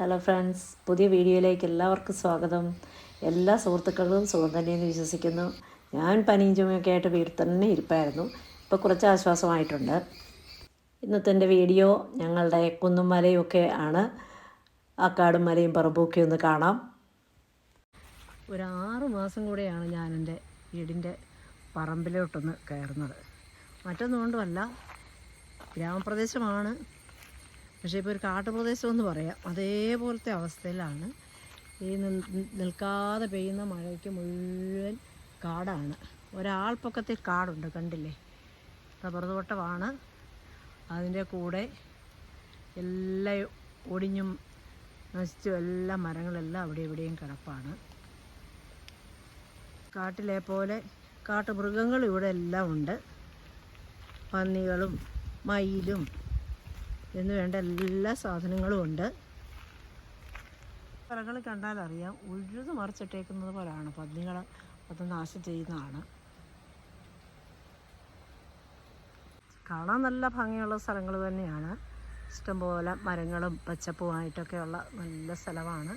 Hello friends പുതിയ വീഡിയോയിലേക്ക് എല്ലാവർക്കും സ്വാഗതം. എല്ലാ സുഹൃത്തുക്കളും സുഖം തന്നെയെന്ന് വിശ്വസിക്കുന്നു. ഞാൻ പനിയും ചുമയൊക്കെ ആയിട്ട് വീട്ടിൽ തന്നെ ഇരിപ്പായിരുന്നു. ഇപ്പോൾ കുറച്ച് ആശ്വാസമായിട്ടുണ്ട്. ഇന്നത്തെ എന്റെ വീഡിയോ ഞങ്ങളുടെ കുന്നും മലയും ഒക്കെ ആണ്. ആ കാടും മലയും പറമ്പൊക്കെ ഒന്ന് കാണാം. ഒരു ആറ് മാസം കൂടെയാണ് ഞാൻ എന്റെ വീടിന്റെ പറമ്പിലോട്ടൊന്ന് കയറുന്നത്. മറ്റൊന്നുകൊണ്ടുമല്ല ഗ്രാമപ്രദേശമാണ്. പക്ഷേ ഇപ്പോൾ ഒരു കാട്ടുപ്രദേശം എന്ന് പറയാം. അതേപോലത്തെ അവസ്ഥയിലാണ്. ഈ നിൽ- നിൽക്കാതെ പെയ്യുന്ന മഴയ്ക്ക് മുഴുവൻ കാടാണ്. ഒരാൾപ്പൊക്കത്തിൽ കാടുണ്ട് കണ്ടില്ലേ? റബ്ബർ തോട്ടമാണ് അതിന്റെ കൂടെ എല്ലാം ഒടിഞ്ഞും നശിച്ചും എല്ലാ മരങ്ങളെല്ലാം അവിടെ ഇവിടെയും കിടപ്പാണ്. കാട്ടിലെ പോലെ കാട്ടുമൃഗങ്ങൾ ഇവിടെ എല്ലാം ഉണ്ട്. പന്നികളും മയിലും എന്ന് വേണ്ട എല്ലാ സാധനങ്ങളും ഉണ്ട്. പറകൾ കണ്ടാൽ അറിയാം ഉഴുത് മറിച്ചിട്ടേക്കുന്നത് പോലെയാണ് പന്നികൾ അത് നാശം ചെയ്യുന്നതാണ്. കാണാൻ നല്ല ഭംഗിയുള്ള സ്ഥലങ്ങൾ തന്നെയാണ്. ഇഷ്ടംപോലെ മരങ്ങളും പച്ചപ്പുമായിട്ടൊക്കെയുള്ള നല്ല സ്ഥലമാണ്.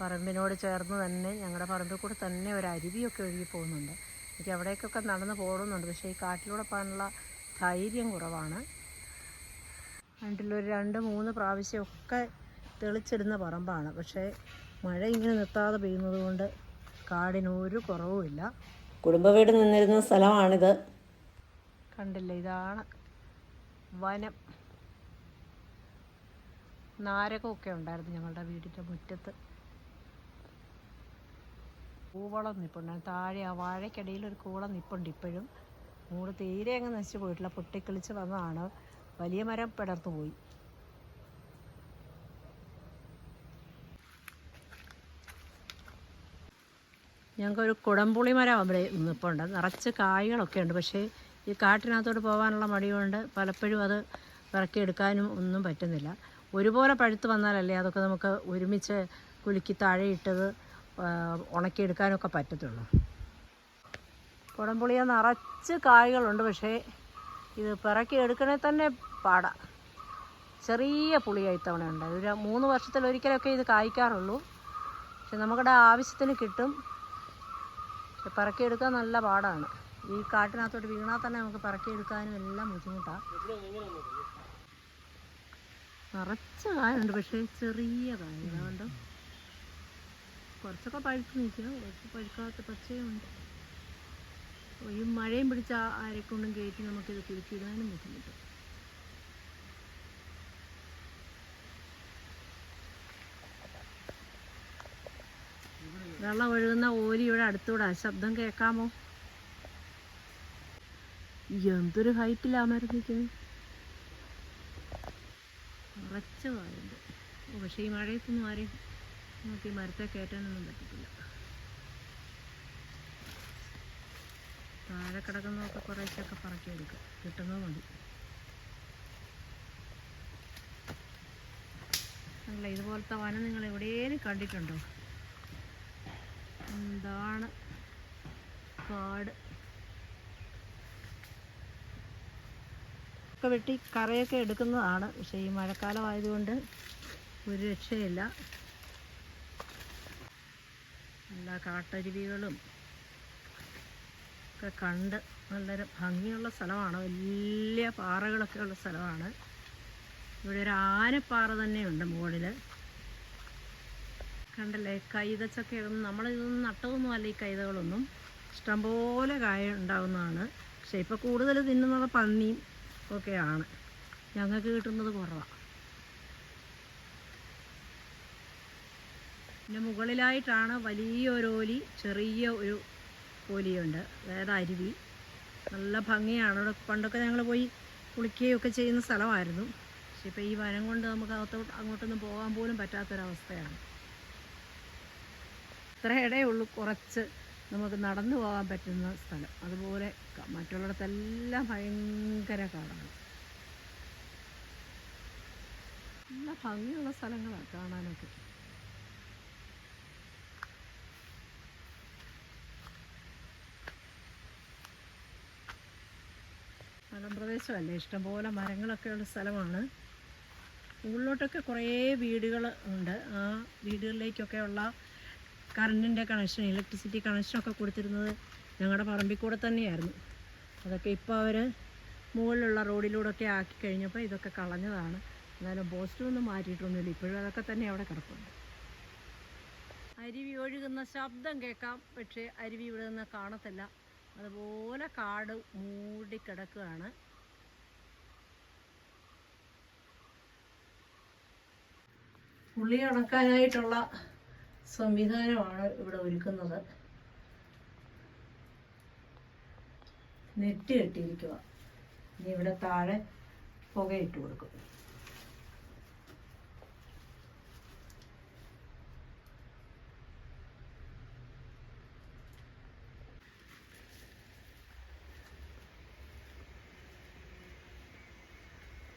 പറമ്പിനോട് ചേർന്ന് തന്നെ ഞങ്ങളുടെ പറമ്പിൽ കൂടെ തന്നെ ഒരു അരുവിയൊക്കെ ഒഴുകി പോകുന്നുണ്ട്. എനിക്ക് അവിടേക്കൊക്കെ നടന്ന് പോകുന്നുണ്ട് പക്ഷേ ഈ കാട്ടിലൂടെ പോകാനുള്ള ധൈര്യം കുറവാണ്. രണ്ടിലൊരു രണ്ട് മൂന്ന് പ്രാവശ്യമൊക്കെ തെളിച്ചിടുന്ന പറമ്പാണ്. പക്ഷേ മഴ ഇങ്ങനെ നിർത്താതെ പെയ്യുന്നത് കൊണ്ട് കാടിന് ഒരു കുറവുമില്ല കുടുംബ വീട് നിന്നിരുന്ന സ്ഥലമാണിത്. കണ്ടില്ല ഇതാണ് വനം. നാരകമൊക്കെ ഉണ്ടായിരുന്നു ഞങ്ങളുടെ വീടിന്റെ മുറ്റത്ത്. കൂവളം നിപ്പുണ്ട്. താഴെ ആ വാഴയ്ക്കിടയിൽ ഒരു കൂളം നിപ്പുണ്ട് ഇപ്പോഴും. മൂട് തീരെ അങ്ങ് നശിച്ചു പോയിട്ടില്ല. പൊട്ടിക്കളിച്ച് വന്നതാണ്. വലിയ മരം പിടർന്നു പോയി. ഞങ്ങൾക്കൊരു കുടംപുളി മരം അവിടെ നിൽപ്പുണ്ട് നിറച്ച് കായ്കളൊക്കെ ഉണ്ട്. പക്ഷേ ഈ കാട്ടിനകത്തോട്ട് പോകാനുള്ള മടി കൊണ്ട് പലപ്പോഴും അത് ഇറക്കിയെടുക്കാനും ഒന്നും പറ്റുന്നില്ല. ഒരുപോലെ പഴുത്ത് വന്നാലല്ലേ അതൊക്കെ നമുക്ക് ഒരുമിച്ച് കുലുക്കി താഴെയിട്ടത് ഉണക്കിയെടുക്കാനൊക്കെ പറ്റത്തുള്ളൂ. കുടംപുളിയെ നിറച്ച് കായ്കളുണ്ട്. പക്ഷേ ഇത് പിറക്കി എടുക്കണേ തന്നെ പാടാ. ചെറിയ പുളിയായി ഇത്തവണ ഉണ്ട് ഒരു മൂന്ന് വർഷത്തിൽ ഒരിക്കലൊക്കെ ഇത് കായ്ക്കാറുള്ളൂ. പക്ഷെ നമുക്കിടെ ആവശ്യത്തിന് കിട്ടും. പക്ഷെ പറക്കിയെടുക്കാൻ നല്ല പാടാണ്. ഈ കാട്ടിനകത്തോട്ട് വീണാൽ തന്നെ നമുക്ക് പറക്കിയെടുക്കാനും എല്ലാം ബുദ്ധിമുട്ടാണ് നിറച്ച് കായുണ്ട്. പക്ഷേ ചെറിയ കായ. അതുകൊണ്ട് കുറച്ചൊക്കെ പഴുത്ത് നിൽക്കുക കുറച്ച് പഴുക്കാത്ത പച്ചയുണ്ട്. ഈ മഴയും പിടിച്ച ആരെക്കൊണ്ടും കയറ്റി നമുക്കിത് കുലുക്കിയിടാനും ബുദ്ധിമുട്ട്. വെള്ളം ഒഴുകുന്ന ഓലി ഇവിടെ അടുത്തൂടെ. ശബ്ദം കേൾക്കാമോ? എന്തൊരു ഹൈറ്റിലാ മരം നിൽക്കുന്നത് കായുണ്ട് ഓ, പക്ഷേ ഈ മഴയത്തൊന്നും ആരെയും നമുക്ക് ഈ മരത്തെ കയറ്റാനൊന്നും പറ്റത്തില്ല. താഴെ കിടക്കുന്നതൊക്കെ കുറേശ്ശൊക്കെ പറക്കി എടുക്കുക കിട്ടുന്നത് മതി. അല്ല ഇതുപോലത്തെ വനം നിങ്ങൾ എവിടെയും കണ്ടിട്ടുണ്ടോ? എന്താണ് കാട്? ഒക്കെ വെട്ടി കറയൊക്കെ എടുക്കുന്നതാണ്. പക്ഷേ ഈ മഴക്കാലം ആയതുകൊണ്ട് ഒരു രക്ഷയില്ല. എല്ലാ കാട്ടരുവികളും ഒക്കെ കണ്ട് നല്ലൊരു ഭംഗിയുള്ള സ്ഥലമാണ്. വലിയ പാറകളൊക്കെ ഉള്ള സ്ഥലമാണ്. ഇവിടെ ഒരു ആനപ്പാറ തന്നെയുണ്ട് മുകളിൽ കണ്ടല്ലേ കൈതച്ചൊക്കെ നമ്മളിതൊന്നും നട്ടതൊന്നും അല്ല ഈ കൈതകളൊന്നും. ഇഷ്ടംപോലെ കായ ഉണ്ടാകുന്നതാണ് പക്ഷേ ഇപ്പോൾ കൂടുതൽ തിന്നുന്നത് പന്നിയും ഒക്കെയാണ്. ഞങ്ങൾക്ക് കിട്ടുന്നത് കുറവാണ് പിന്നെ മുകളിലായിട്ടാണ് വലിയൊരോലി ചെറിയ ഒരു ഓലിയുണ്ട് അതായത് അരുവി. നല്ല ഭംഗിയാണ്. അവിടെ പണ്ടൊക്കെ ഞങ്ങൾ പോയി കുളിക്കുകയൊക്കെ ചെയ്യുന്ന സ്ഥലമായിരുന്നു. പക്ഷെ ഇപ്പോൾ ഈ വനം കൊണ്ട് നമുക്ക് അകത്തോട്ട് അങ്ങോട്ടൊന്നും പോകാൻ പോലും പറ്റാത്തൊരവസ്ഥയാണ്. ഇത്ര ഉള്ളൂ കുറച്ച് നമുക്ക് നടന്നു പോകാൻ പറ്റുന്ന സ്ഥലം. അതുപോലെ മറ്റുള്ളിടത്തെല്ലാം ഭയങ്കര കാടാണ്. നല്ല ഭംഗിയുള്ള സ്ഥലങ്ങളാണ് കാണാനൊക്കെ. മലമ്പ്രദേശമല്ലേ ഇഷ്ടംപോലെ മരങ്ങളൊക്കെ ഉള്ള സ്ഥലമാണ്. ഉള്ളിലോട്ടൊക്കെ കുറേ വീടുകൾ ഉണ്ട്. ആ വീടുകളിലേക്കൊക്കെ ഉള്ള കറണ്ടിന്റെ കണക്ഷൻ ഇലക്ട്രിസിറ്റി കണക്ഷനൊക്കെ കൊടുത്തിരുന്നത് ഞങ്ങളുടെ പറമ്പിൽ കൂടെ തന്നെയായിരുന്നു. അതൊക്കെ ഇപ്പോൾ അവർ മുകളിലുള്ള റോഡിലൂടെയൊക്കെ ആക്കി കഴിഞ്ഞപ്പോൾ ഇതൊക്കെ കളഞ്ഞതാണ്. എന്നാലും പോസ്റ്റൊന്നും മാറ്റിയിട്ടൊന്നുമില്ല. ഇപ്പോഴും അതൊക്കെ തന്നെ അവിടെ കിടപ്പുണ്ട്. അരുവി ഒഴുകുന്ന ശബ്ദം കേൾക്കാം. പക്ഷേ അരുവി ഇവിടെ നിന്ന് കാണത്തില്ല. അതുപോലെ കാട് മൂടിക്കിടക്കുകയാണ്. പുളി ഉണക്കാനായിട്ടുള്ള സംവിധാനമാണ് ഇവിടെ ഒരുക്കുന്നത്. നെറ്റ് കെട്ടിയിരിക്കുക ഇനി ഇവിടെ താഴെ പുകയിട്ട് കൊടുക്കും.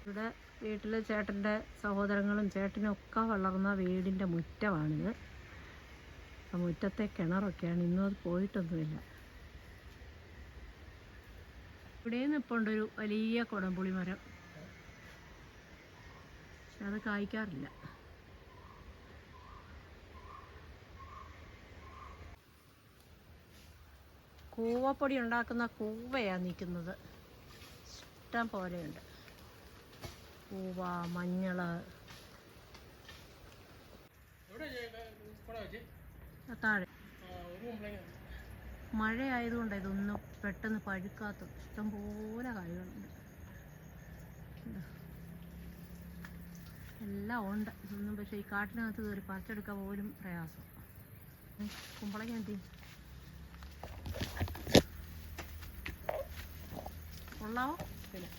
ഇവിടെ വീട്ടിൽ ചേട്ടന്റെ സഹോദരങ്ങളും ചേട്ടനും ഒക്കെ വളർന്ന വീടിന്റെ മുറ്റമാണിത്. ആ മുറ്റത്തെ കിണറൊക്കെയാണ്. ഇന്നും അത് പോയിട്ടൊന്നുമില്ല. ഇവിടെ നിൽപ്പുണ്ട് ഒരു വലിയ കുടംപുളി മരം. പക്ഷെ അത് കായ്ക്കാറില്ല. കൂവപ്പൊടി ഉണ്ടാക്കുന്ന കൂവയാണ് നിൽക്കുന്നത്. ഇഷ്ടം പോലെയുണ്ട്. കൂവ മഞ്ഞൾ താഴെ. മഴ ആയതുകൊണ്ട് ഇതൊന്നും പെട്ടെന്ന് പഴുക്കാത്ത ഇഷ്ടംപോലെ പോലെ കണ്ടോ? എല്ലാം ഉണ്ട്. ഇതൊന്നും പക്ഷേ ഈ കാട്ടിനകത്ത് കയറി പറിച്ചെടുക്കാൻ പോലും പ്രയാസം. കുമ്പളങ്ങ എന്തി കൊള്ളാവോ? പിന്നെ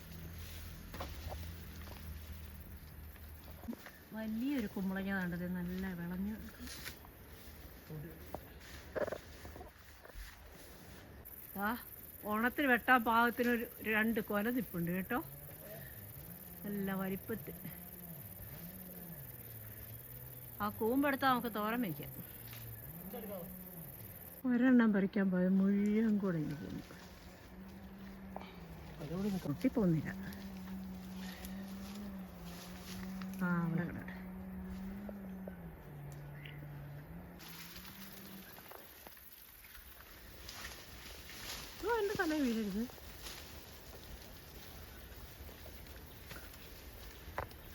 വലിയൊരു കുമ്പളങ്ങ കണ്ടത് നല്ല വിളഞ്ഞ് വാ ആ ഓണത്തിന് വെട്ടാൻ പാകത്തിന് ഒരു രണ്ട് കൊല നിപ്പുണ്ട് കേട്ടോ. നല്ല വലിപ്പത്തിൽ ആ കൂമ്പെടുത്താൽ നമുക്ക് തോരൻ വയ്ക്കാം ഒരെണ്ണം പറിക്കാൻ പോയത് മുഴുവൻ കൂടെ ഇരിക്കുന്നു പൊട്ടിപ്പോന്നില്ല. ആ അവിടെ കിടട്ടെ ഓ എന്റെ തല വീഴരുത്.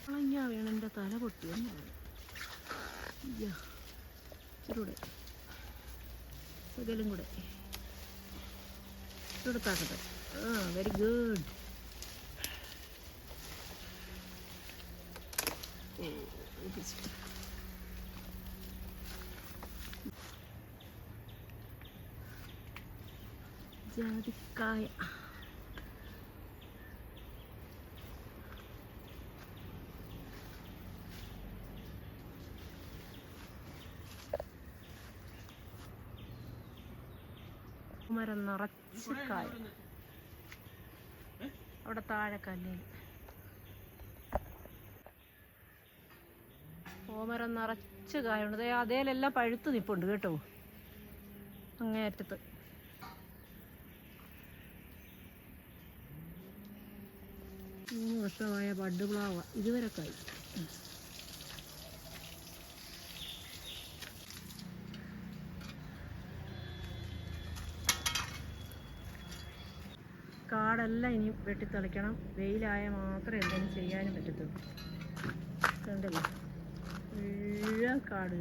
കളഞ്ഞാ വീണ് എന്റെ തല പൊട്ടിയെന്ന് പറയൂടെ ഇതിലും കൂടെ. എടുത്താക്കട്ടെ ആ വെരി ഗുഡ് ജാതിക്കായ മരം നിറച്ച് കായ അവിടെ താഴെ കല്ലിൽ. ഓമരം നിറച്ച് കായുണ്ട്. ദേ അതേലെല്ലാം പഴുത്ത് നിപ്പുണ്ട് കേട്ടോ. അങ്ങേയറ്റത്ത്. മൂന്ന് വർഷമായ ബഡ് പ്ലാവ ഇതുവരെ കായി കാടെല്ലാം ഇനി വെട്ടിത്തെളിക്കണം. വെയിലായ മാത്രമേ എന്തെങ്കിലും ചെയ്യാനും പറ്റത്തുള്ളൂ. കണ്ടല്ലോ? മുഴുവൻ കാട്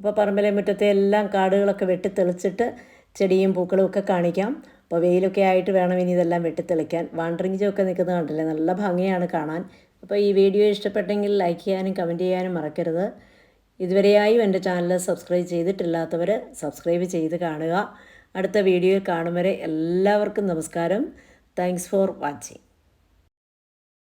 അപ്പോൾ പറമ്പിലെ മുറ്റത്തെ എല്ലാം കാടുകളൊക്കെ വെട്ടിത്തെളിച്ചിട്ട് ചെടിയും പൂക്കളും ഒക്കെ കാണിക്കാം. അപ്പോൾ വെയിലൊക്കെ ആയിട്ട് വേണം ഇനി ഇതെല്ലാം വെട്ടിത്തെളിക്കാൻ വാണ്ടറിങ് ചോക്കെ നിൽക്കുന്നത് കണ്ടില്ലേ? നല്ല ഭംഗിയാണ് കാണാൻ. അപ്പോൾ ഈ വീഡിയോ ഇഷ്ടപ്പെട്ടെങ്കിൽ ലൈക്ക് ചെയ്യാനും കമന്റ് ചെയ്യാനും മറക്കരുത്. ഇതുവരെയായും എന്റെ ചാനൽ സബ്സ്ക്രൈബ് ചെയ്തിട്ടില്ലാത്തവർ സബ്സ്ക്രൈബ് ചെയ്ത് കാണുക. അടുത്ത വീഡിയോയിൽ കാണും വരെ എല്ലാവർക്കും നമസ്കാരം. Thanks for watching